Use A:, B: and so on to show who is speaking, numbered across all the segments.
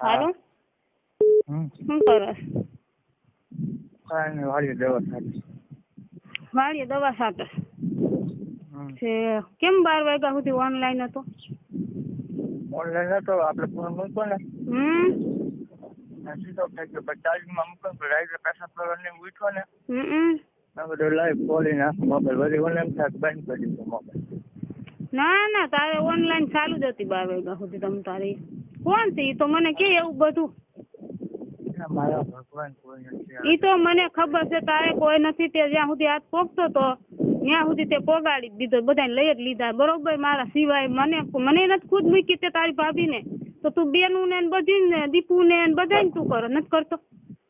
A: હાલો? શું કરો?
B: કાંઈ વાળી દવા થાય
A: વાળીએ દવા સાથે છે કેમ બાર વાગ્યા સુધી ઓનલાઈન હતો?
B: ઓનલાઈન હતો આપણે ફોન મૂકો ને.
A: હમ.
B: તો સીધો થઈ ગયો પછી ચાર્જિંગમાં મૂકો ને રાઈડર પેશાબ કરવાની ઉઠ્યો ને.
A: હમ
B: મેં બધું લાઈવ ખોલી નાખ મોબાઈલ. બધી ઓનલાઈન થાક બંધ કરી દીધો મોબાઈલ.
A: ના ના તારે ઓનલાઈન ચાલુ જ હતી બાર વાગ્યા સુધી તમે તારી. કોણ છે ઈ તો મને કે એવું બધું.
B: મારા ભગવાન કોઈ નથી
A: ઈ તો મને ખબર છે તારે કોઈ નથી તે જ્યાં સુધી હાથ પોગતો તો ત્યાં સુધી તે પોગાડી દીધો બધાને લઈ જ લીધા. બરોબર મારા સિવાય મને મને નથી ખુદ મૂકી તે તારી ભાભીને. તો તું બેનું ને બધી ને દીપુ ને બધાને તું કરો નથી કરતો.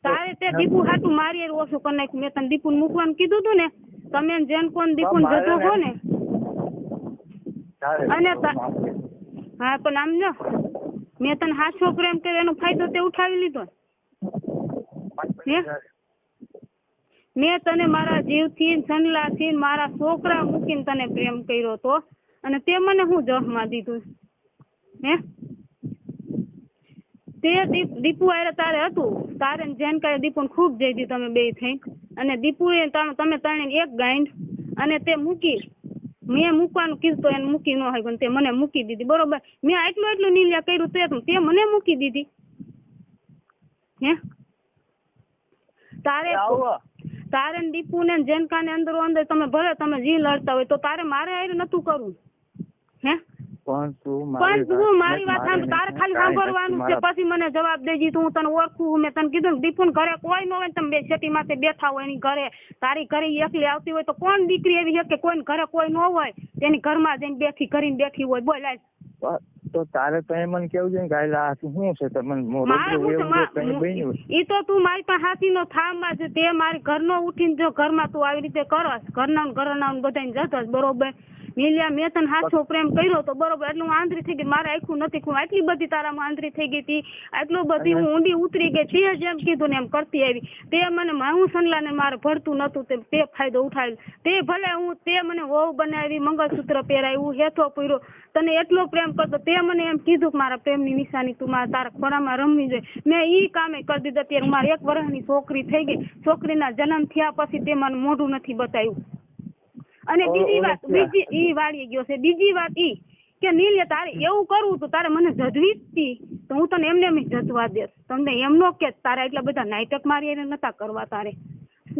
A: તારે તે દીપુ હાટું મારી ઓછું કરી નાખ્યું. મેં તને દીપુ મૂકવાનું કીધું તું ને તમે જેન કોણ દીપુ ને જતો હો ને. અને હા પણ આમ જો મેં તને હાચો પ્રેમ કર્યો, એનો ફાયદો તે ઉઠાવી લીધો. મેં તને મારા જીવથી, સંલાથી, મારા છોકરા મૂકીને તને પ્રેમ કર્યો તો, અને તે મને હું જહમાં દીધું? હે? તે દીપ, દીપુ આરે તારે હતું. તારે જેન જેનકાએ દીપુને ખૂબ જઈ દીધું તમે બે થઈ. અને દીપુએ તમે તમે ત્રણે એક ગાંઠ અને તે મૂકી મેં મૂકવાનું કીધું તો એને મૂકી ન હોય તે મને મૂકી દીધી. બરોબર? મેં આટલું એટલું નીલ્યા કર્યું તે તે મને મૂકી દીધી. હે? તારે તારે ને દીપુ ને જેનકા ને અંદરો અંદર તમે ભલે તમે જી લડતા હોય તો તારે મારે હારે નતું કરવું. હે?
B: પણ તું
A: પણ તું મારી વાત સાંભળ તારે ખાલી સાંભળવાનું છે પછી મને જવાબ દેજી તું તને ઓળખું મેં તને કીધું દીપુન ઘરે કોઈ ન હોય તમે બે સેટી માથે બેઠા હોય એની ઘરે તારી ઘરે એકલી આવતી હોય તો કોણ દીકરી એવી છે કે કોઈ ઘરે કોઈ ન હોય તેની ઘરમાં જઈને બેઠી કરીને બેઠી હોય બોલ.
B: તો તારે તો એમ મને કેવું છે ને આ શું છે તમને બન્યું.
A: ઈ તો તું મારી પાસે હાથી નો થામમાં છે તે મારી ઘરનો ઉઠીને જો ઘરમાં તું આવી રીતે કરસ ઘરના ઘરના બધાને જતો બરોબર મિલિયા મેં તને હાથો પ્રેમ કર્યો તો બરોબર એટલું હું આંધળી થઈ ગઈ મારે આખું નથી હું આટલી બધી તારામાં આંધળી થઈ ગઈ હતી આટલું બધી હું ઊંડી ઉતરી ગઈ તે જેમ કીધું ને એમ કરતી આવી. તે મને હું સનલાને મારે ભરતું નતું તે તે ફાયદો ઉઠાવેલ. તે ભલે હું તે મને વહુ બનાવી મંગળસૂત્ર પહેરાવ્યું હેથો પૂર્યો તને એટલો પ્રેમ કરતો તે મને એમ કીધું કે મારા પ્રેમની નિશાની તું મારા તારા ખોરામાં રમવી જોઈએ. મેં ઈ કામે કરી દીધું અત્યારે મારી એક વર્ષની છોકરી થઈ ગઈ. છોકરીના જન્મ થયા પછી તે મને મોઢું નથી બતાવ્યું. અને બીજી વાત બીજી ઈ વાળી ગયો છે. બીજી વાત ઈ કે નીલ્ય તારે એવું કરવું તો તારે મને જજવી જ તી તો હું તને એમને એમ જજવા દેસ તમને એમ નો કે તારા એટલા બધા નાટક મારી એને નતા કરવા તારે.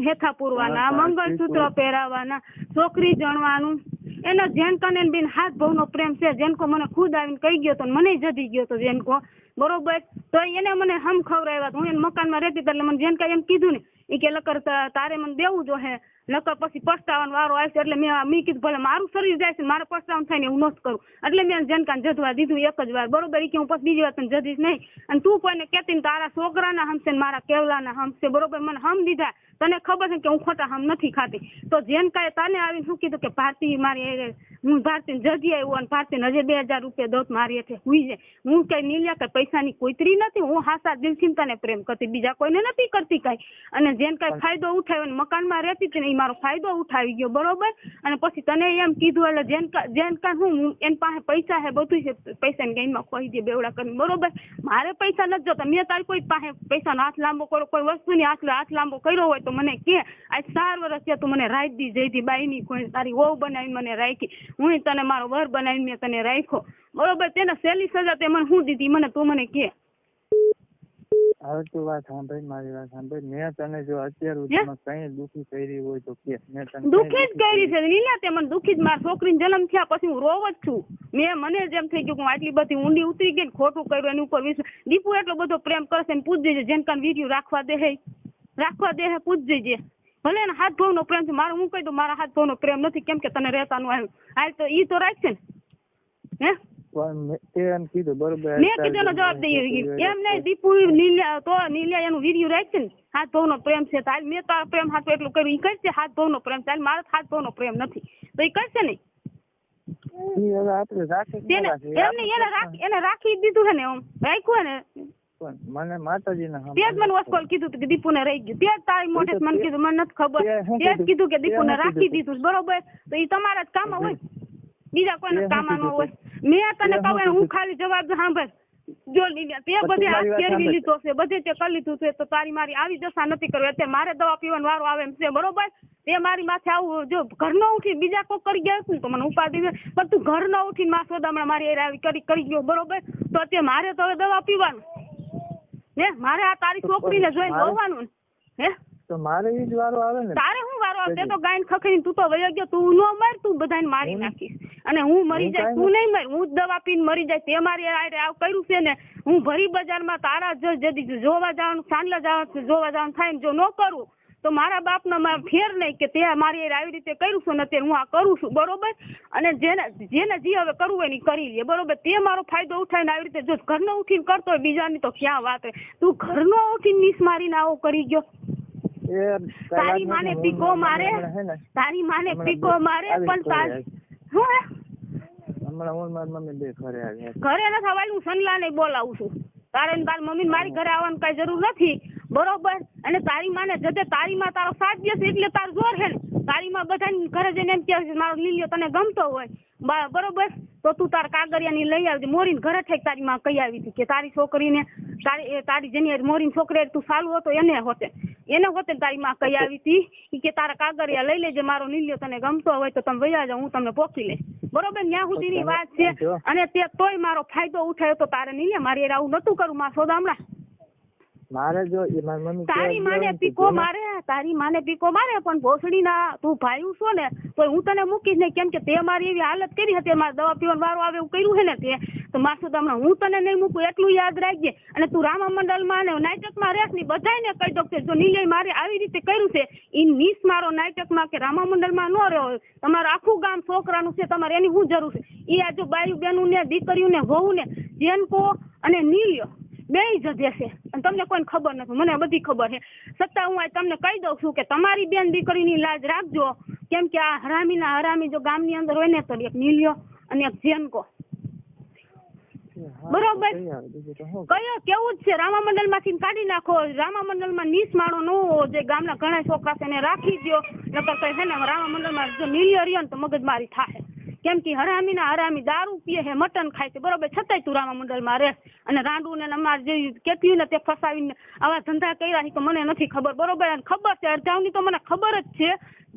A: હેથા પૂરવાના મંગળસૂત્ર પહેરાવાના છોકરી જણવાનું. એનો જેનકો ને બેન હાથ ભાવનો પ્રેમ છે. જેનકો મને ખુદ આવીને કહી ગયો તો મને જજી ગયો તો જેનકો. બરોબર? તો એને મને હમ ખવડાવ્યા આવ્યા હું એને મકાનમાં રહેતી એટલે મને જેનકા એમ કીધું ને એ કે લકર તારે મને દેવું જો હે નકર પછી પસ્તાવાનો વારો આવશે એટલે મેં મેં કીધું, ભલે મારું શરીર જાય છે, મારે પસ્તાવાનું થાય ને હું નથી કરું. એટલે મેં જેનકાને જધવા દીધું એક જ વાર. બરોબર એ કે હું પછી બીજી વાર તને જડીશ નહીં. અને તું કોઈને કહેતી ને તારા છોકરાના હમશે ને મારા કેવલાના હમશે. બરોબર, મને હમ દીધા. તને ખબર છે કે હું ખોટા હમ નથી ખાતી. તો જેનકાએ તને આવીને શું કીધું કે ભારતી મારી હું ભારતીને જજી આવ્યો અને ભારતીને હજી બે હજાર રૂપિયા દોત મારી હેઠે હુઈ જાય. હું કઈ નીલ્યા કે પૈસાની કોઈતરી નથી હું હાસા દિલથી તને પ્રેમ કરતી બીજા કોઈને નથી કરતી કઈ. અને જેને કઈ ફાયદો ઉઠાવ્યો ને મકાનમાં રહેતી હતી ને એ મારો ફાયદો ઉઠાવી ગયો બરોબર? અને પછી તને એમ કીધું એટલે જેન જેન કા હું એની પાસે પૈસા છે બધું છે પૈસાની ગેમમાં ખોઈ દે બેવડા કરીને બરોબર? મારે પૈસા નથી જોતા મેં તારી કોઈ પાસે પૈસાનો હાથ લાંબો કરો કોઈ વસ્તુની હાથ હાથ લાંબો કર્યો હોય તો મને કે આજ ચાર વર્ષ થયા તું મને રાઈ દી જઈતી બાઈની કોઈ તારી વહુ બનાવીને મને રાખી હું તને મારો વર બનાવીને મેં તને રાખ્યો. બરોબર? તેને સહેલી સજા તે મને હું દીધી મને તું મને કે.
B: હવે તું વાત સાંભળ મારી વાત સાંભળ મેં તને જો અત્યાર? સુધીમાં કઈ દુખી કરી હોય તો કે. મેં તને
A: દુખી જ કરી છે. લીલા તે મને દુખી જ મારા છોકરીને જન્મ થયા પછી હું રોવ જ છું. મેં મને જેમ થઈ ગયું કે હું આટલી બધી ઊંડી ઉતરી ગઈ ખોટું કર્યું એની ઉપર વિશ્વાસ. દીપુ એટલો બધો પ્રેમ કરશે ને પૂછ જજે જેન કાન વીડિયો રાખવા દે હે. રાખવા દે હે પૂછ જજે ભલે એને હાથ ભાવનો પ્રેમ છે મારે હું કહી દઉં મારા હાથ ભાવનો પ્રેમ નથી કેમ કે તને રહેતાનું આવ્યું. હાલ તો ઈ તો રાખશે ને. હે?
B: એમ કીધું બરોબર
A: મેં કીધું જવાબ દઈ એમ નહીં દીપુ નીલ્યા તો નીલ્યા એનું વીડિયો રાખશે ને હાથ ભાવનો પ્રેમ છે તો મેં તારા પ્રેમ હાથ એટલું કર્યું ઈ કરશે હાથ ભાવનો પ્રેમ છે મારો હાથ ભાવનો પ્રેમ નથી. તો ઈ કરશે ને
B: ઈ હવે આપણે રાખી જ
A: તેને
B: ના રાખીએ.
A: એમને એને રાખી દીધું છે ને એમ રાખ્યું ને.
B: પણ મને માતાજીના
A: તે જ મને વસ્કોલ કીધું કે દીપુ ને રહી ગયું. તે જ તારી મોઢે મને કીધું મને નથી ખબર.
B: તે
A: જ
B: કીધું?
A: કે દીપુ
B: ને
A: રાખી દીધું બરોબર? તો એ તમારા જ કામ હોય. બીજા કોઈને કામ ન હોય. મેં તને કહું હું ખાલી જવાબ સાંભળ. જો તે બધે હાથ ફેરવી લીધો છે બધે તે કરી લીધું છે તો તારી મારી આવી દશા નથી કરવી. અત્યારે મારે દવા પીવાનો વારો આવે એમ છે બરોબર? તે મારી માથે આવું જો ઘરનો ઉઠી બીજા કોઈ કરી ગયા ને તો મને ઉપાડી દે પણ તું ઘર ન ઉઠીને માં સોદામણા મારી આવી કરી કરી ગયો બરોબર? તો અત્યારે મારે તો હવે દવા પીવાનું. હે મારે આ તારી છોકરીને જોઈને જોવાનું હે?
B: તો મારે જ વારો આવે ને.
A: તારે હું વારો આવે? તે. તો ગાયન ખખડીને તું તો વયો ગયો તું ન મર તું બધાને મારી નાખીશ. અને હું મરી જાય તું નહીં મર હું જ દવા પીને મરી જાય તે મારી આરે આવું કર્યું છે ને હું ભરી બજારમાં તારા જ જદી જોવા જવાનું સાંજલા જવાનું જોવા જવાનું થાય ને જો ન કરું તો મારા બાપનો ફેર નહીં કે તે મારી આવી રીતે કર્યું છું ને અત્યારે હું આ કરું છું બરોબર? અને જેને જેને જે હવે કરવું હોય ને કરી લે બરોબર? તે મારો ફાયદો ઉઠાવીને આવી રીતે જો ઘરનો ઉઠીને કરતો હોય બીજાની તો ક્યાં વાત હોય? તું ઘરનો ઉઠીને નીસ મારીને આવો કરી ગયો. તારી માને પીકો મારે તારી માને પીકો મારે પણ તારી હે?
B: હમણાં હું મારી મમ્મી બે ઘરે આવ્યા
A: ઘરે નથી આવવાનું, હું સનલાને બોલાવું છું. તારે તાર મમ્મી મારી ઘરે આવવાની કઈ જરૂર નથી. બરોબર? અને તારી માને જતે તારી માં તારો સાથ દેશે એટલે તાર જોર છે ને. તારી માં બધાને ઘરે જઈને એમ કહે મારો લીલિયો તને ગમતો હોય. બરોબર? તો તું તાર કાગળિયાની લઈ આવજે. મોરીને ઘરે ઠેક તારી માં કહી આવી હતી કે તારી છોકરીને, તારી તારી જેની મોરીન છોકરી તું સારું હતો, એને હોતે. એને હોતે ને તારી માં કહી આવી હતી કે તારા કાગળિયા લઈ લેજે, મારો નીલિયો તને ગમતો હોય તો તમે વૈયા જાઓ, હું તમને પોકી લઈશ. બરોબર? ત્યાં સુધીની વાત છે. અને તે તોય મારો ફાયદો ઉઠાયો તો તારે નહીં લે મારી આવું નતું કરું માં સોદામડા
B: મારે જો એ મારી મમ્મી
A: તારી માને
B: ને
A: પીકો મારે તારી માને પીકો મારે પણ ભોસડીના તું ભાઈ છો ને તો હું તને મૂકીશ ને કેમ કે તે મારી એવી હાલત કરી હતી મારે દવા પીવાનો વારો આવે એવું કર્યું છે ને તે તો માસુ તમને હું તને નહીં મૂકું એટલું યાદ રાખજે. અને તું રામા મંડળમાં ને નાટકમાં રહેશ ને બધાને કહી દો કે જો નિલય મારે આવી રીતે કર્યું છે ઈ નીસ મારો નાટકમાં કે રામા મંડળમાં ન રહ્યો તમારું આખું ગામ છોકરાનું છે તમારે એની શું જરૂર છે? એ આ જો બાયુ બેનું ને દીકરીયું ને વહુ ને જેનકો અને નીલ્યો. બેય જજે છે. અને તમને કોઈને ખબર નથી. મને બધી ખબર છે. છતાં હું તમને કહી દઉં છું કે તમારી બેન દીકરીની લાજ રાખજો. કેમ કે આ હરામીના હરામી જો ગામની અંદર હોય ને તો એક નીલ્યો અને એક જેનકો. બરોબર. કયો? કેવું જ છે? રામા મંડળમાંથી કાઢી નાખો. રામા મંડળમાં નીસ માણો ન હોવો જે ગામના ઘણા છોકરા છે એને રાખી દો નકર કઈ છે ને રામા મંડળમાં જો નીલ્યો રહ્યો ને તો મગજમારી થાય કેમ કે હરામીના હરામી દારૂ પીએ હે, મટન ખાય છે. બરોબર? છતાંય તું રામા મંડળમાં રહે. અને રાંડુ ને અમારે જે કેટલી ને તે ફસાવીને આવા ધંધા કર્યા તો મને નથી ખબર. બરોબર? અને ખબર છે અડધાવની તો મને ખબર જ છે.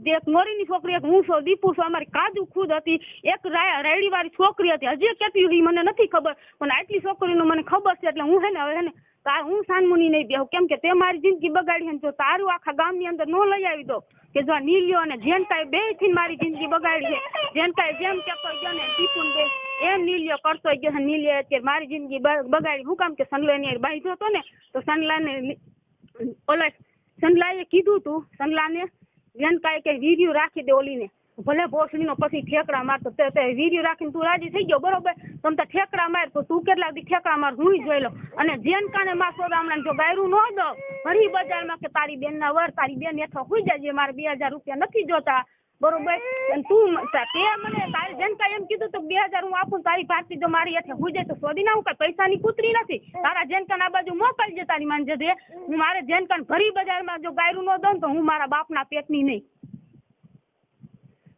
A: એક મોરીની છોકરી એક હું છું, દીપુ છું, અમારી કાજુ ખુદ હતી. એક રાયડી વાળી છોકરી હતી. હજી કેટલી મને નથી ખબર. પણ આટલી છોકરીનું મને ખબર છે, એટલે હું હે ને, હવે હે ને તાર હું સાનમુની નહીં બેહું. કેમ કે તે મારી જિંદગી બગાડી ને જો તારું આખા ગામની અંદર નો લઈ આવી દો, કે જો આ નીલિયો અને જેનકાએ બેથી મારી જિંદગી બગાડી છે. જેનકાએ જેમ કહેતો ગયો ને ટીપુન બે એમ નીલ્યો કરતો ગયો છે. નીલ્યો અત્યારે મારી જિંદગી બગાડી. હું કામ કે સનલાની બાંધ્યો હતો ને, તો સનલાને ની- ઓલા સનલાએ કીધું તું સનલાને જેનકાએ કે વીર્યું રાખી દે ઓલીને. ભલે ભોસડીનો પછી ઠેકડા મારતો તે વીર્યું રાખીને તું રાજી થઈ ગયો, બરોબર? તમ તો ઠેકડા માર તો તું કેટલા દી ઠેકડા માર હું જોઈ લો અને જેન કાને માં સોદામણાને જો ગાયરું ન દો ઘણી બજારમાં કે તારી બેન ના વર તારી બેન હેઠળ હુઈ જાજે મારે બે હજાર રૂપિયા નથી જોતા. બરોબર? અને તું તે મને તારી જનતા એમ કીધું તો બે હજાર હું આપું તારી ભારતી જો મારી હેઠળ હું જાય તો સોદી ના હું કઈ પૈસાની કૂતરી નથી. તારા જેનકાન આ બાજુ મોકલજે તારી માન જજે. હું મારે જેનકાન ભરી બજારમાં જો ગાયરું ન દઉં ને તો હું મારા બાપના પેટની નહીં.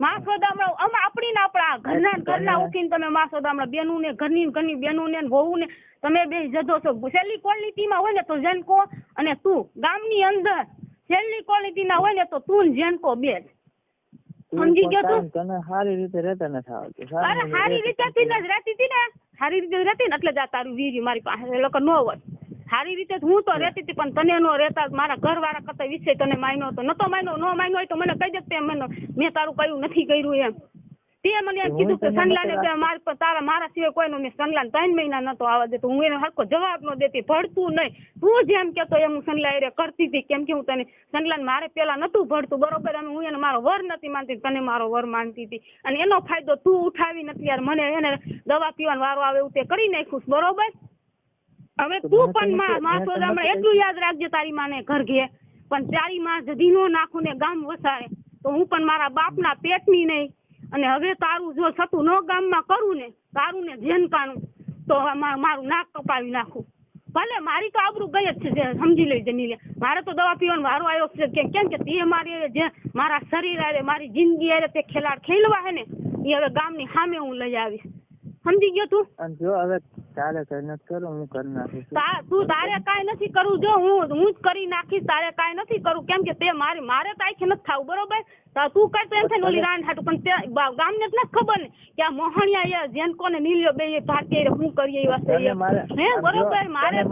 A: માં સોદામણા આમાં આપણી ને આપણા ઘરના ઘરના ઉઠીને તમે માં સોદામણા બેનું ને ઘરની ઘરની બેનું ને વહુ ને તમે બે જજો છો. છેલ્લી ક્વોલિટીમાં હોય ને તો જેનકો અને તું. ગામની અંદર છેલ્લી ક્વોલિટી ના હોય ને તો તું જેનકો બે જ. સમજી ગયો તું?
B: તને સારી રીતે રહેતા નથી આવડતું.
A: અરે સારી રીતે જ રહેતી હતી ને. સારી રીતે રહેતી ને એટલે જ આ તારું વીર્ય મારી પાસે લોકો ન હોય. સારી રીતે હું તો રહેતી હતી પણ તને નો રહેતા મારા ઘરવાળા કરતા વિશે તને માન્યો તો નતો માન્યો ન માન્યો હોય તો મને કહી દે તે મને. મેં તારું કયું નથી કર્યું એમ. તે મને એમ કીધું કે સનલાને કે પર તારા મારા સિવાય કોઈનો મેં સનલાન ત્રણ મહિના નતો આવવા દેતો. હું એને હરખો જવાબ ન દેતી ભળતું નહીં. તું જેમ કેતો એમ હું સનલા હારે કરતી હતી કેમ કે હું તને સનલાન મારે પેલા નતું ભળતું બરોબર અને હું એને મારો વર નથી માનતી તને મારો વર માનતી હતી. અને એનો ફાયદો તું ઉઠાવી નથી યાર. મને એને દવા પીવાનો વારો આવે એવું તે કરી નાખ્યું બરોબર? હવે
B: તું
A: પણ માં સોદામણા એટલું યાદ રાખજે તારી માને ઘર ઘે પણ તારી માં જદી નો નાખું ને ગામ વસારે તો હું પણ મારા બાપના પેટની નહીં. અને હવે તારું જો સતું નો ગામમાં કરું ને તારું ને જેનકાનું તો મારું નાક કપાવી નાખું. ભલે મારી તો આબરૂ ગઈ જ છે સમજી લઈ જનીલે મારે તો દવા પીવાનો વારો આવ્યો છે કે કેમ કે તે મારી જે મારા શરીર આવે મારી જિંદગી આવે તે ખેલાડ ખેલવા હે ને એ હવે ગામની સામે હું લઈ આવીશ. સમજી ગયો તું?
B: અને જો હવે તારે કઈ નથી કરું હું કરી નાખીશ.
A: તું તારે કઈ નથી કરવું. જો હું હું જ કરી નાખીશ તારે કઈ નથી કરવું. કેમ કે તે મારી મારે તો આખી નથી થાવું બરોબર? તો કરતો એમ થાય ઓલી રાન હાટું. પણ તે ગામને જ નથી ખબર ને કે આ મોહણિયા જેન કોને નીલ્યો બે ભારતીય હું કરીએ એ.
B: વસ્તુ
A: હે બરોબર? મારે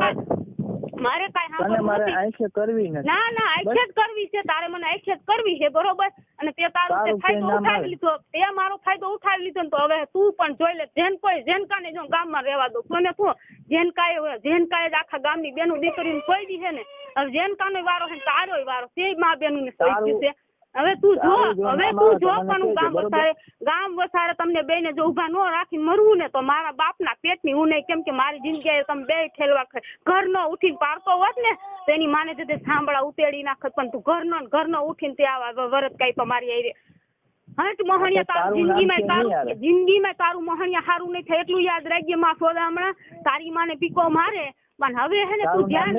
B: મારે-
A: કઈ નથી.
B: કરવી
A: ના ના આખે જ કરવી છે. તારે મને આખે જ કરવી છે બરોબર? અને તે તારો તે ફાયદો ઉઠાવી લીધો તે મારો ફાયદો ઉઠાવી લીધો ને તો હવે તું પણ જોઈ લે જેન કોઈ જેનકાને જો ગામમાં રહેવા દો. તને શું જેનકાએ જેનકાએ જ આખા ગામની બેનું દીકરીને કોઈ દી છે ને હવે જેનકાનો વારો છે ને તારોય વારો તે મા બેનું ને
B: સહી
A: છે. હવે તું જો હવે તું જો પણ હું ગામ? વસારે ગામ વસારે તમને બેને જો ઊભા ન રાખીને મરવું ને તો મારા બાપના પેટની હું નહીં કેમ કે મારી જિંદગી તમે બે ઠેલવા ઘરનો ઉઠીને પારતો હોત ને તો એની માને જતે સાંભળા ઉતેડી નાખત પણ તું ઘરનો ઘર ઘરનો ઉઠીને તે આવા વરત કાંઈ મારી આવી હટ મોહણિયા તારું જિંદગીમાં તારું? જિંદગીમાં તારું મોહણિયા સારું નહીં થાય એટલું યાદ રાખજે માં સોદા હમણાં તારી માને પીકો મારે પણ હવે હે ને તું ધ્યાન.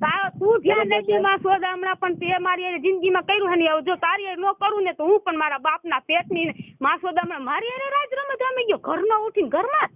A: તાર- તું ધ્યાન
B: રાખી
A: માં સોદા હમણાં પણ તે મારી જિંદગી જિંદગીમાં કર્યું હે ને હવે જો તારી નો ન કરું ને તો હું પણ મારા બાપના પેટની ની માં સોદા હમણાં મારી રાજ રમત રમી ગયો. ઘરનો ઉઠીને ઘરમાં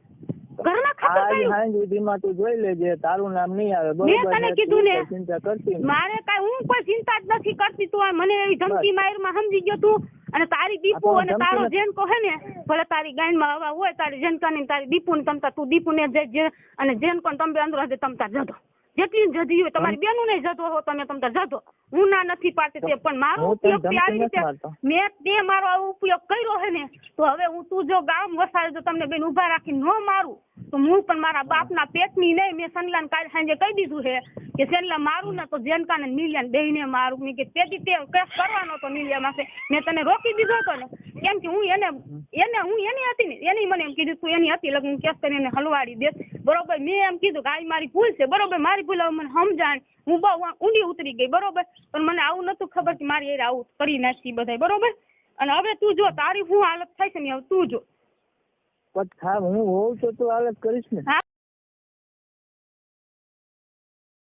A: ઘરમાં ખાતર
B: આજ
A: કર્યું
B: તું જોઈ લેજે તારું નામ નહીં આવે
A: મેં તને કીધું ને.
B: કઈ ચિંતા કરતી
A: મારે કાંઈ હું કોઈ ચિંતા જ નથી કરતી તું મને એવી ધમકી મારમાં સમજી ગયો તું. અને તારી દીપુ અને તારો. જેનકો હે ને ભલે તારી ગાયનમાં હવા હોય તારી જેનકાની ને તારી દીપુ ને તમતા તું દીપુ ને જે જે અને જેનકો ને તમે અંદર તમતા જતો. જેટલી જતી હોય તમારી બેનું ને જતો હો તમે તમતા જતો હું ના નથી પાડતી તે પણ મારો ઉપયોગ આવી રીતે મેં તે મારો ઉપયોગ કર્યો હે ને તો હવે હું તું જો ગામ વસાવે જો તમને બેન ઊભા રાખી ન મારું. તો હું પણ મારા બાપના પેટની નહીં મેં સનલાન કાલ સાંજે કહી દીધું છે કે સેનલા મારું ના તો જેનકા ને નીલિયાને બેયને મારું. મેં કે તેથી તે કેસ કરવાનો તો નીલિયા માસે મેં તને રોકી દીધો હતો ને. કેમ કે હું એને એને હું એની હતી ને એની મને એમ કીધું તું એની હતી લગ્ન કેસ કરીને હલવાડી દે બરોબર મેં એમ કીધું કે આ મારી ભૂલ છે બરોબર મારી ભૂલ હવે મને સમજાણ. હું બહુ ઊંડી ઉતરી ગઈ બરોબર. પણ મને આવું નતું ખબર કે મારી હારે આવું કરી નાખી બધાય બરોબર? અને હવે તું જો તારી હું હાલત થાય છે ને હવે તું જો.
B: પણ હું હોઉં તો તું હાલત કરીશ ને.